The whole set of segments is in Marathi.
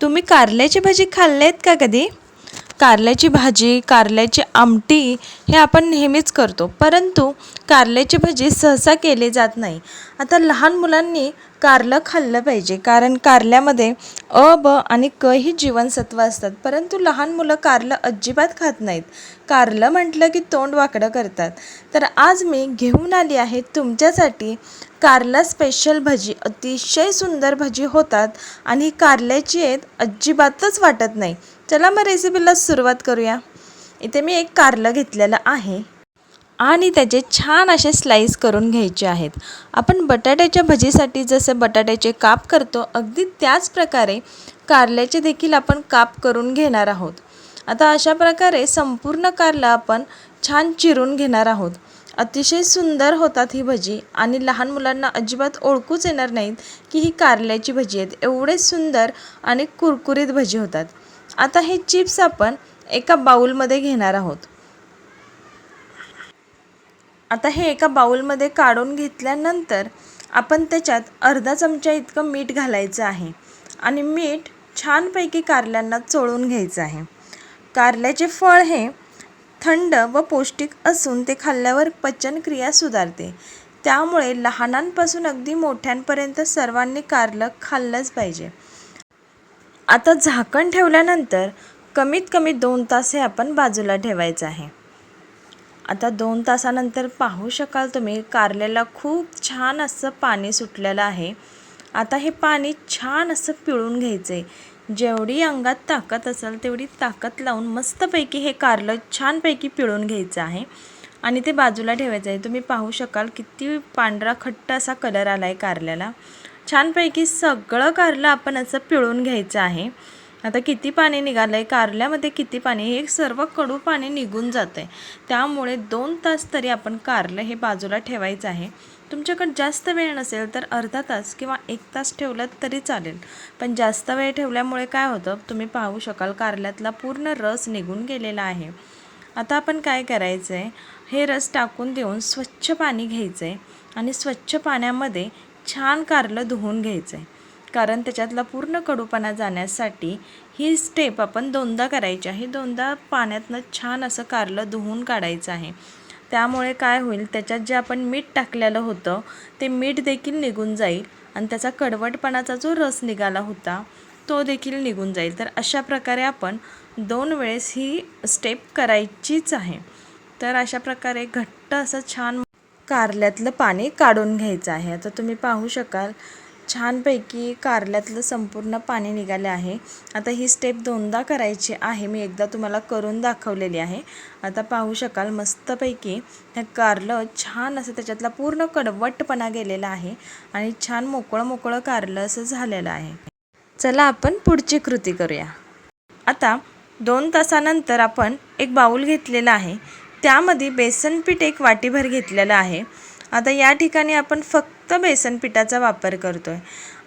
तुम्ही कारल्याची भजी आहेत का कधी? कारल्याची भाजी कारल्याची आमटी हे आपण नेहमीच करतो. परंतु कारल्याची भजी सहसा केली जात नाही. आता लहान मुलांनी कारलं खाल्लं पाहिजे. कारण कारल्यामध्ये अ ब आणि क ही जीवनसत्व असतात. परंतु लहान मुलं कारलं अजिबात खात नाहीत. कारलं म्हटलं की तोंड वाकडं करतात. तर आज मी घेऊन आली आहे तुमच्यासाठी कारला स्पेशल भजी अतिशय सुंदर भजी होतात आणि कारल्याची आहेत अजिबातच वाटत नाही. चला मग रेसिपीला सुरुवात करूया. इथे मी एक कारलं घेतलेलं आहे आणि त्याचे छान असे स्लाईस करून घ्यायचे आहेत. आपण बटाट्याच्या भजीसाठी जसे बटाट्याचे काप करतो अगदी त्याच प्रकारे कारल्याचे देखील आपण काप करून घेणार आहोत. आता अशा प्रकारे संपूर्ण कारला आपण छान चिरून घेणार आहोत. अतिशय सुंदर होतात ही भजी आणि लहान मुलांना अजिबात ओळखूच येणार नाहीत की ही कारल्याची भजी आहेत. एवढे सुंदर आणि कुरकुरीत भजी होतात. आता हे चिप्स आपण एका बाउलमध्ये घेणार आहोत. आता हे एका बाउलमध्ये काढून घेतल्यानंतर आपण त्याच्यात अर्धा चमचा इतकं मीठ घालायचं आहे आणि मीठ छानपैकी कारल्यांना चोळून घ्यायचं आहे. कारल्याचे फळ हे थंड व पौष्टिक असून ते खाल्ल्यावर पचनक्रिया सुधारते. त्यामुळे लहानांपासून अगदी मोठ्यांपर्यंत सर्वांनी कारलं खाल्लंच पाहिजे. आता झाकण ठेवल्यानंतर कमीत कमी दोन तास हे आपण बाजूला ठेवायचं आहे. आता दोन तासानंतर पाहू शकाल तुम्ही कारल्याला खूप छान असं पाणी सुटलेलं आहे. आता हे पाणी छान असं पिळून घ्यायचं आहे जेवढी अंगात ताकद असेल तेवढी ताकद लावून मस्तपैकी हे कारलं छानपैकी पिळून घ्यायचं आहे. आणि ते बाजूला ठेवायचं आहे. तुम्ही पाहू शकाल किती पांढरा खट्ट असा कलर आला आहे कारल्याला. छानपैकी सगळं कारलं आपण असं पिळून घ्यायचं आहे. आता किती पाणी निघालं आहे कारल्यामध्ये किती पाणी? हे सर्व कडू पाणी निघून जातं आहे त्यामुळे दोन तास तरी आपण कारलं हे बाजूला ठेवायचं आहे. तुमच्याकडे जास्त वेळ नसेल तर अर्धा तास किंवा एक तास ठेवलं तरी चालेल. पण जास्त वेळ ठेवल्यामुळे काय होतं तुम्ही पाहू शकाल कारल्यातला पूर्ण रस निघून गेलेला आहे. आता आपण काय करायचं आहे हे रस टाकून देऊन स्वच्छ पाणी घ्यायचं आहे आणि स्वच्छ पाण्यामध्ये छान कारलं धुवून घ्यायचं आहे कारण त्याच्यातला पूर्ण कडूपणा जाण्यासाठी ही स्टेप आपण दोनदा करायची आहे. दोनदा पाण्यातनं छान असं कारलं धुवून काढायचं आहे. त्यामुळे काय होईल त्याच्यात जे आपण मीठ टाकलेलं होतं ते मीठ देखील निघून जाईल आणि त्याचा कडवटपणाचा जो रस निघाला होता तो देखील निघून जाईल. तर अशा प्रकारे आपण दोन वेळेस ही स्टेप करायचीच आहे. तर अशा प्रकारे घट्ट असं छान कारल्यातलं पाणी काढून घ्यायचं आहे. आता तुम्ही पाहू शकाल छानपैकी कारल्यातलं संपूर्ण पाणी निघाले आहे. आता ही स्टेप दोनदा करायची आहे. मी एकदा तुम्हाला करून दाखवलेली आहे. आता पाहू शकाल मस्तपैकी हे कारलं छान असं त्याच्यातला पूर्ण कडवटपणा गेलेला आहे आणि छान मोकळं मोकळं कारलं असं झालेलं आहे. चला आपण पुढची कृती करूया. आता दोन तासानंतर आपण एक बाऊल घेतलेला आहे. त्यामध्ये बेसन पीठ एक वाटीभर घेतलेलं आहे. आता या ठिकाणी आपण फक्त बेसन पिठाचा वापर करतो आहे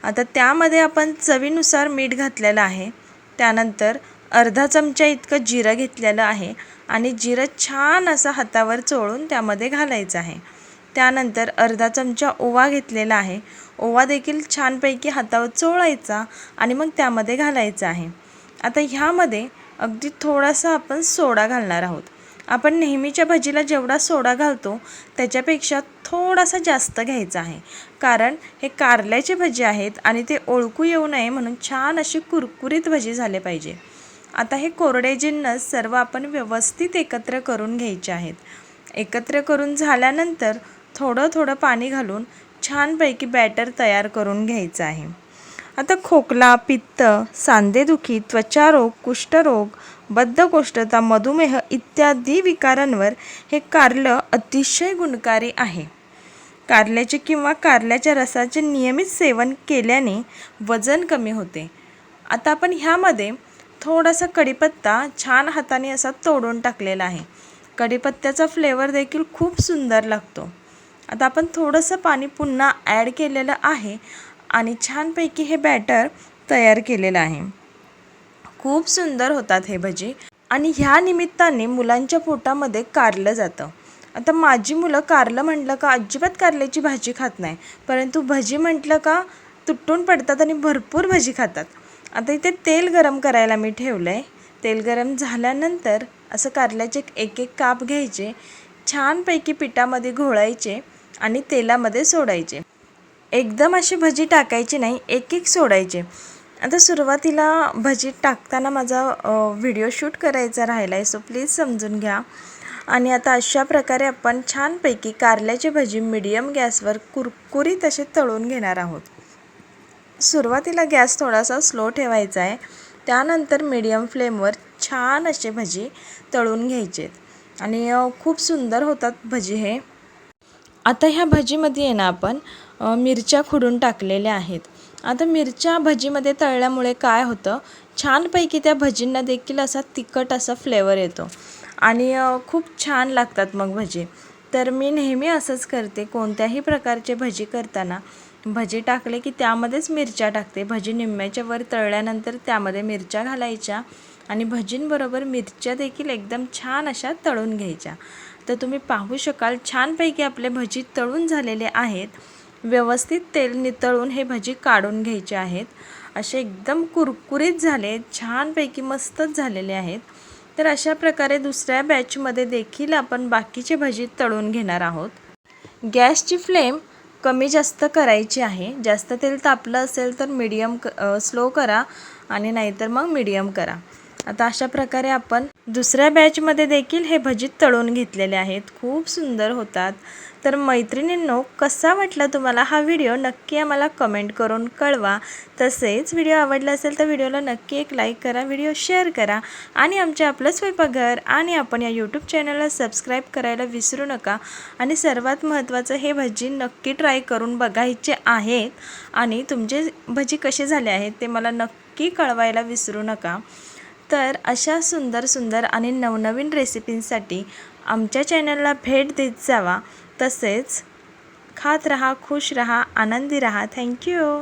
आता त्यामध्ये आपण चवीनुसार मीठ घातलेलं आहे. त्यानंतर अर्धा चमचा इतकं जिरं घेतलेलं आहे आणि जिरं छान असं हातावर चोळून त्यामध्ये घालायचं आहे. त्यानंतर अर्धा चमचा ओवा घेतलेला आहे. ओवा देखील छानपैकी हातावर चोळायचा आणि मग त्यामध्ये घालायचा आहे. आता ह्यामध्ये अगदी थोडासा आपण सोडा घालणार आहोत. आपण नेहमीच्या भजीला जेवढा सोडा घालतो त्याच्यापेक्षा थोडासा जास्त घ्यायचा आहे. कारण हे कारल्याचे भजी आहेत आणि ते ओळखू येऊ नये म्हणून छान अशी कुरकुरीत भजी झाले पाहिजे. आता हे कोरडे जिन्नस सर्व आपण व्यवस्थित एकत्र करून घ्यायचे आहेत. एकत्र करून झाल्यानंतर थोडं थोडं पाणी घालून छानपैकी बॅटर तयार करून घ्यायचं आहे. आता खोकला पित्त सांधेदुखी त्वचारोग कुष्ठरोग बद्धकोष्ठता मधुमेह इत्यादी विकारांवर हे कारलं अतिशय गुणकारी आहे. कारल्याचे किंवा कारल्याच्या रसाचे नियमित सेवन केल्याने वजन कमी होते. आता आपण ह्यामध्ये थोडासा कढीपत्ता छान हाताने असा तोडून टाकलेला आहे. कढीपत्त्याचा फ्लेवर देखील खूप सुंदर लागतो. आता आपण थोडंसं पाणी पुन्हा ॲड केलेलं आहे. आणि छानपैकी हे बॅटर तयार केलेलं आहे. खूप सुंदर होतात हे भजी आणि ह्या निमित्ताने मुलांच्या पोटामध्ये कारलं जातं. आता माझी मुलं कारलं म्हटलं का अजिबात कारल्याची भाजी खात नाही. परंतु भजी म्हटलं का तुटून पडतात आणि भरपूर भजी खातात. आता इथे तेल गरम करायला मी ठेवलं आहे तेल गरम झाल्यानंतर असं कारल्याचे एक एक काप घ्यायचे छानपैकी पिठामध्ये घोळायचे आणि तेलामध्ये सोडायचे. एकदम अशी भजी टाकायची नाही एक एक सोडायचे. आता सुरुवातीला भजी टाकताना माझा व्हिडिओ शूट करायचा राहिला आहे सो प्लीज समजून घ्या. आणि आता अशा प्रकारे आपण छानपैकी कारल्याची भजी मिडियम गॅसवर कुरकुरीत असे तळून घेणार आहोत. सुरुवातीला गॅस थोडासा स्लो ठेवायचा आहे. त्यानंतर मीडियम फ्लेमवर छान असे भजी तळून घ्यायचे आणि खूप सुंदर होतात भजी हे. आता ह्या भजीमध्ये आहे ना आपण मिरच्या खुडून टाकलेल्या आहेत. आता मिरच्या भजीमध्ये तळल्यामुळे काय होतं छानपैकी त्या भजींना देखील असा तिखट असा फ्लेवर येतो. आणि खूप छान लागतात मग भजी. तर मी नेहमी असंच करते कोणत्याही प्रकारचे भजी करताना. भजी टाकले की त्यामध्येच मिरच्या टाकते. भजी निम्म्याच्या वर तळल्यानंतर त्यामध्ये मिरच्या घालायच्या. आणि भजींबरोबर मिरच्या देखील एकदम छान अशा तळून घ्यायच्या. तर तुम्ही पाहू शकाल छानपैकी आपले भजी तळून झालेले आहेत. व्यवस्थित तेल नितळून हे भजी काढून घ्यायचे आहेत. असे एकदम कुरकुरीत झाले छानपैकी मस्तच झालेले आहेत. तर अशा प्रकारे दुसऱ्या बॅचमध्ये देखील आपण बाकीचे भजी तळून घेणार आहोत. गॅसची फ्लेम कमी जास्त करायची आहे. जास्त तेल तापलं असेल तर मीडियम क स्लो करा आणि नाहीतर मग मीडियम करा. आता अशा प्रकारे आपण दुसऱ्या बॅचमध्ये देखील हे भजी तळून घेतलेले आहेत. खूप सुंदर होतात. तर मैत्रिणींनो कसा वाटला तुम्हाला हा व्हिडिओ नक्की आम्हाला कमेंट करून कळवा. तसेच व्हिडिओ आवडला असेल तर व्हिडिओला नक्की एक लाईक करा व्हिडिओ शेअर करा आणि आमच्या आपलं स्वयंपाकघर आणि आपण या यूट्यूब चॅनलला सबस्क्राईब करायला विसरू नका. आणि सर्वात महत्त्वाचं हे भजी नक्की ट्राय करून बघायचे आहेत आणि तुमचे भजी कसे झाले आहेत ते मला नक्की कळवायला विसरू नका. तर अशा सुंदर सुंदर आणि नवनवीन रेसिपींसाठी आमच्या चॅनलला भेट देत जावा. तसेच खात रहा खुश रहा आनंदी रहा. थँक्यू.